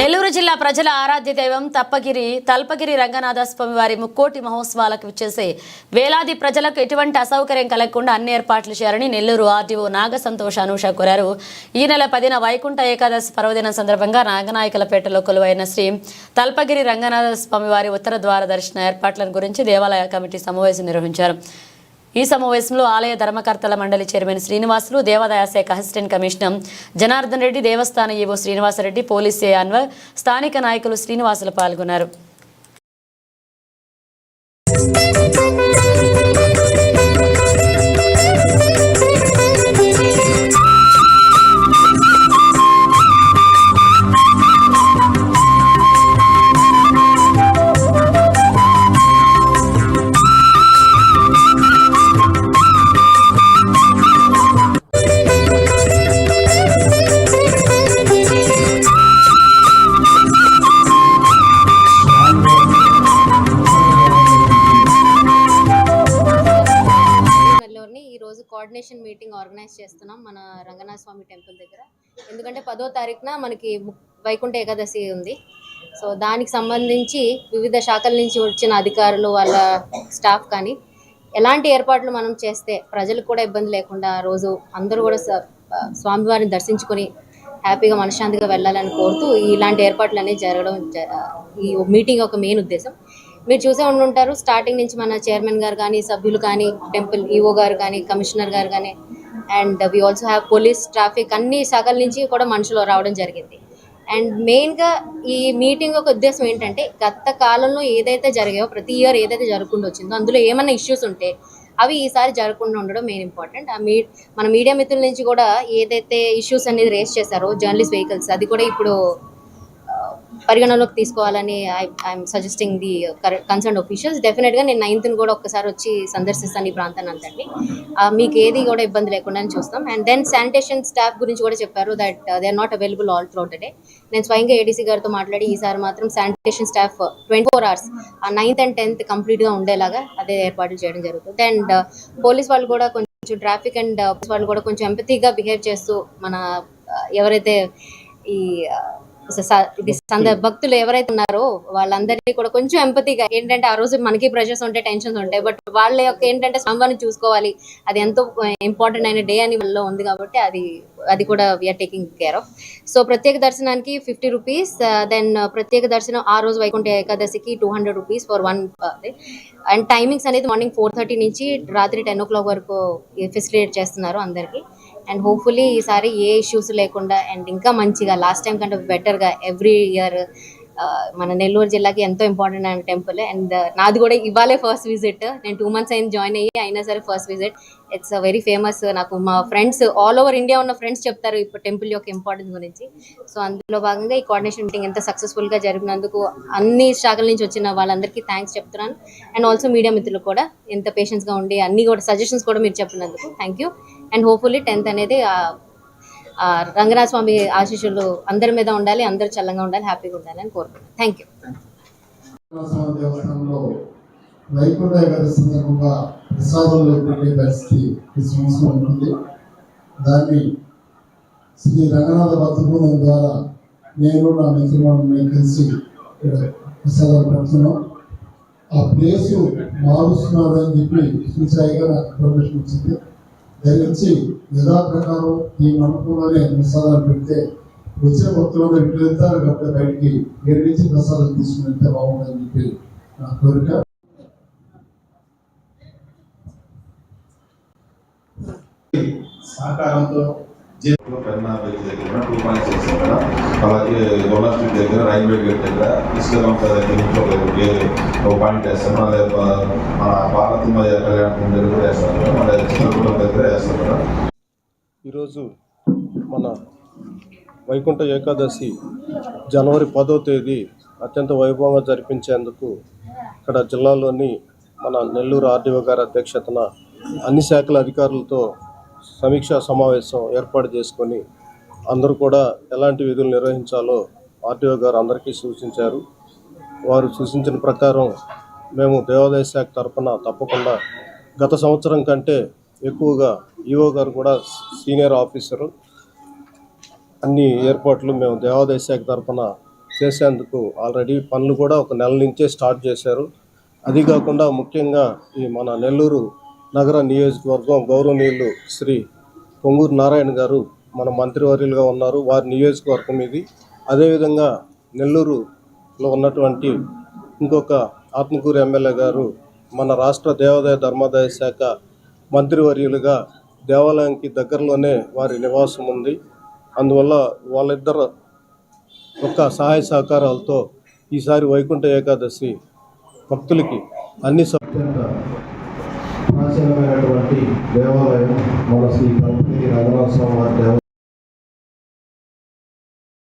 నెల్లూరు జిల్లా ప్రజల ఆరాధ్య దైవం తప్పగిరి తల్పగిరి రంగనాథ స్వామి వారి ముక్కోటి మహోత్సవాలకు విచ్చేసే వేలాది ప్రజలకు ఎటువంటి అసౌకర్యం కలగకుండా అన్ని ఏర్పాట్లు చేయాలని నెల్లూరు ఆర్డీఓ నాగ సంతోష అనూష కోరారు. ఈ నెల పదిన వైకుంఠ ఏకాదశి పర్వదినం సందర్భంగా నాగనాయకలపేటలో కొలువైన శ్రీ తల్పగిరి రంగనాథ స్వామి వారి ఉత్తర ద్వార దర్శన ఏర్పాట్ల గురించి దేవాలయ కమిటీ సమావేశం నిర్వహించారు. ఈ సమావేశంలో ఆలయ ధర్మకర్తల మండలి చైర్మన్ శ్రీనివాసులు దేవాదాయ శాఖ అసిస్టెంట్ కమిషనర్ జనార్దన్ రెడ్డి దేవస్థాన EO Srinivasa Reddy police A Anwar స్థానిక నాయకులు శ్రీనివాసులు పాల్గొన్నారు. కోఆర్డినేషన్ మీటింగ్ ఆర్గనైజ్ చేస్తున్నాం మన రంగనాథ స్వామి టెంపుల్ దగ్గర. ఎందుకంటే పదో తారీఖున మనకి వైకుంఠ ఏకాదశి ఉంది. సో దానికి సంబంధించి వివిధ శాఖల నుంచి వచ్చిన అధికారులు వాళ్ళ స్టాఫ్ కానీ ఎలాంటి ఏర్పాట్లు మనం చేస్తే ప్రజలకు కూడా ఇబ్బంది లేకుండా రోజు అందరూ కూడా స్వామివారిని దర్శించుకొని హ్యాపీగా మనశ్శాంతిగా వెళ్ళాలని కోరుతూ ఇలాంటి ఏర్పాట్లు అనేవి జరగడం జ- ఈ మీటింగ్ ఒక మెయిన్ ఉద్దేశం. మీరు చూసే ఉండుంటారు. స్టార్టింగ్ నుంచి మన చైర్మన్ గారు కానీ సభ్యులు కానీ టెంపుల్ ఈఓ గారు కానీ కమిషనర్ గారు కానీ and we also have police traffic అన్ని శాఖల నుంచి కూడా మనుషులు రావడం జరిగింది. అండ్ మెయిన్గా ఈ మీటింగ్ ఒక ఉద్దేశం ఏంటంటే గత కాలంలో ఏదైతే జరిగాయో ప్రతి ఇయర్ ఏదైతే జరగకుండా వచ్చిందో అందులో ఏమైనా ఇష్యూస్ ఉంటే అవి ఈసారి జరగకుండా ఉండడం మెయిన్ ఇంపార్టెంట్ ఆ మీ మన మీడియా మిత్రుల నుంచి కూడా ఏదైతే ఇష్యూస్ అనేది రేస్ చేశారో జర్నలిస్ట్ వెహికల్స్ అది కూడా ఇప్పుడు పరిగణలోకి తీసుకోవాలని I'm suggesting the concern officials డెఫినెట్గా నేను నైన్త్ని కూడా ఒక్కసారి వచ్చి సందర్శిస్తాను ఈ ప్రాంతాన్ని అంతటి మీకు ఏది కూడా ఇబ్బంది లేకుండా చూస్తాం. అండ్ దెన్ శానిటేషన్ స్టాఫ్ గురించి కూడా చెప్పారు that they are not available all throughout day నేను స్వయంగా ఏడీసీ గారితో మాట్లాడి ఈసారి మాత్రం sanitation staff twenty four hours ఆ నైన్త్ అండ్ టెన్త్ కంప్లీట్గా ఉండేలాగా అదే ఏర్పాట్లు చేయడం జరుగుతుంది. అండ్ పోలీస్ uh, వాళ్ళు కూడా కొంచెం ట్రాఫిక్ అండ్ uh, వాళ్ళు కూడా కొంచెం ఎంపతిగా బిహేవ్ చేస్తూ మన uh, ఎవరైతే ఈ ఇది సంద భక్తులు ఎవరైతే ఉన్నారో వాళ్ళందరినీ కూడా కొంచెం ఎంపతిగా ఏంటంటే ఆ రోజు మనకి ప్రెషర్స్ ఉంటాయి టెన్షన్స్ ఉంటాయి బట్ వాళ్ళ యొక్క ఏంటంటే స్వామివారిని చూసుకోవాలి. అది ఎంతో ఇంపార్టెంట్ అయిన డే అని వాళ్ళలో ఉంది కాబట్టి అది అది కూడా we're taking care of so ప్రత్యేక దర్శనానికి ఫిఫ్టీ రూపీస్ దెన్ ప్రత్యేక దర్శనం ఆ రోజు వైకుంఠ ఏకాదశికి two hundred rupees for one and timings అనేది మార్నింగ్ ఫోర్ థర్టీ నుంచి రాత్రి టెన్ ఓ క్లాక్ వరకు ఫెసిలిటేట్ చేస్తున్నారు అందరికీ. అండ్ హోప్ఫుల్లీ ఈసారి ఏ ఇష్యూస్ లేకుండా అండ్ ఇంకా మంచిగా లాస్ట్ టైం కంటే బెటర్గా ఎవ్రీ ఇయర్ మన నెల్లూరు జిల్లాకి ఎంతో ఇంపార్టెంట్ అయిన టెంపుల్. అండ్ నాది కూడా ఇవాళే ఫస్ట్ విజిట్. నేను టూ మంత్స్ అయింది జాయిన్ అయ్యి అయినా సరే first visit. It's very famous నాకు మా ఫ్రెండ్స్ ఆల్ ఓవర్ ఇండియా ఉన్న ఫ్రెండ్స్ చెప్తారు ఇప్పుడు టెంపుల్ యొక్క ఇంపార్టెన్స్ గురించి. సో అందులో భాగంగా ఈ కోఆర్డినేషన్ మీటింగ్ ఎంత సక్సెస్ఫుల్గా జరిగినందుకు అన్ని శాఖల నుంచి వచ్చిన వాళ్ళందరికీ థ్యాంక్స్ చెప్తున్నాను. అండ్ ఆల్సో మీడియా మిత్రులు కూడా ఎంత పేషెన్స్గా ఉండి అన్ని కూడా సజెషన్స్ కూడా మీరు చెప్పినందుకు thank you and hopefully tenth అనేది రంగనాథ స్వామి ఆశీస్సులు అందరి మీద ఉండాలి అందరూ చల్లంగా ఉండాలి హ్యాపీగా ఉండాలి అని కోరుకుంటున్నాను. థ్యాంక్ యూ దేవస్థానంలో వైకుంఠ ఏకాదశి సందర్భంగా ప్రసాదం లేకుండా పరిస్థితి ఈ సంవత్సరం ఉంటుంది. దాన్ని శ్రీ రంగనాథ భక్త బృందం ద్వారా నేను నా మిత్రులను కలిసి ఇక్కడ ప్రసాదాలు పెడుతున్నాం. ఆ ప్లేసు మారుస్తున్నారు అని చెప్పి సూచాయిగా నాకు ఇన్ఫర్మేషన్ వచ్చింది దాని నుంచి యథాప్రకారం ఈ మండపంలోనే ప్రసాదాలు పెడితే వచ్చిన భక్తులను ఇంటి వెళ్తారు కాబట్టి బయటికి ఏడు నుంచి ప్రసాదాలు తీసుకుని వెళ్తే బాగుంటుందని చెప్పి నా కోరిక. సహకారంతో అలాగే గోలా స్ట్రీట్ దగ్గర రైల్వే గేట్ దగ్గర ఇసుకలంక దగ్గర ఇంట్లో ఒక పాయింట్ మన భారతమయ కళ్యాణం దగ్గర వేస్తారు వేస్తాం దగ్గర వేస్తారు ఈరోజు మన వైకుంఠ ఏకాదశి జనవరి పదో తేదీ అత్యంత వైభవంగా జరిపించేందుకు ఇక్కడ జిల్లాలోని మన నెల్లూరు ఆర్డీఓ గారి అధ్యక్షతన అన్ని శాఖల అధికారులతో సమీక్షా సమావేశం ఏర్పాటు చేసుకొని అందరూ కూడా ఎలాంటి విధులు నిర్వహించాలో ఆర్డీఓ గారు అందరికీ సూచించారు. వారు సూచించిన ప్రకారం మేము దేవాదాయ శాఖ తరఫున తప్పకుండా గత సంవత్సరం కంటే ఎక్కువగా ఈఓ గారు కూడా సీనియర్ ఆఫీసరు. అన్ని ఏర్పాట్లు మేము దేవాదాయ శాఖ తరఫున చేసేందుకు ఆల్రెడీ పనులు కూడా ఒక నెల నుంచే స్టార్ట్ చేశారు. అది కాకుండా ముఖ్యంగా ఈ మన నెల్లూరు నగర నియోజకవర్గం గౌరవనీయులు శ్రీ పొంగూరు నారాయణ గారు మన మంత్రివర్యులుగా ఉన్నారు. వారి నియోజకవర్గం ఇది. అదేవిధంగా లో ఉన్నటువంటి ఇంకొక ఆత్మకూరు ఎమ్మెల్యే గారు మన రాష్ట్ర దేవాదాయ ధర్మాదాయ శాఖ మంత్రివర్యులుగా దేవాలయానికి దగ్గరలోనే వారి నివాసం ఉంది. అందువల్ల వాళ్ళిద్దరు ఒక సహాయ సహకారాలతో ఈసారి వైకుంఠ ఏకాదశి భక్తులకి అన్ని ప్రాచీనమైనటువంటి దేవాలయం మన శ్రీ పంపిణీ రంగనాథ స్వామి వారి దేవాలయం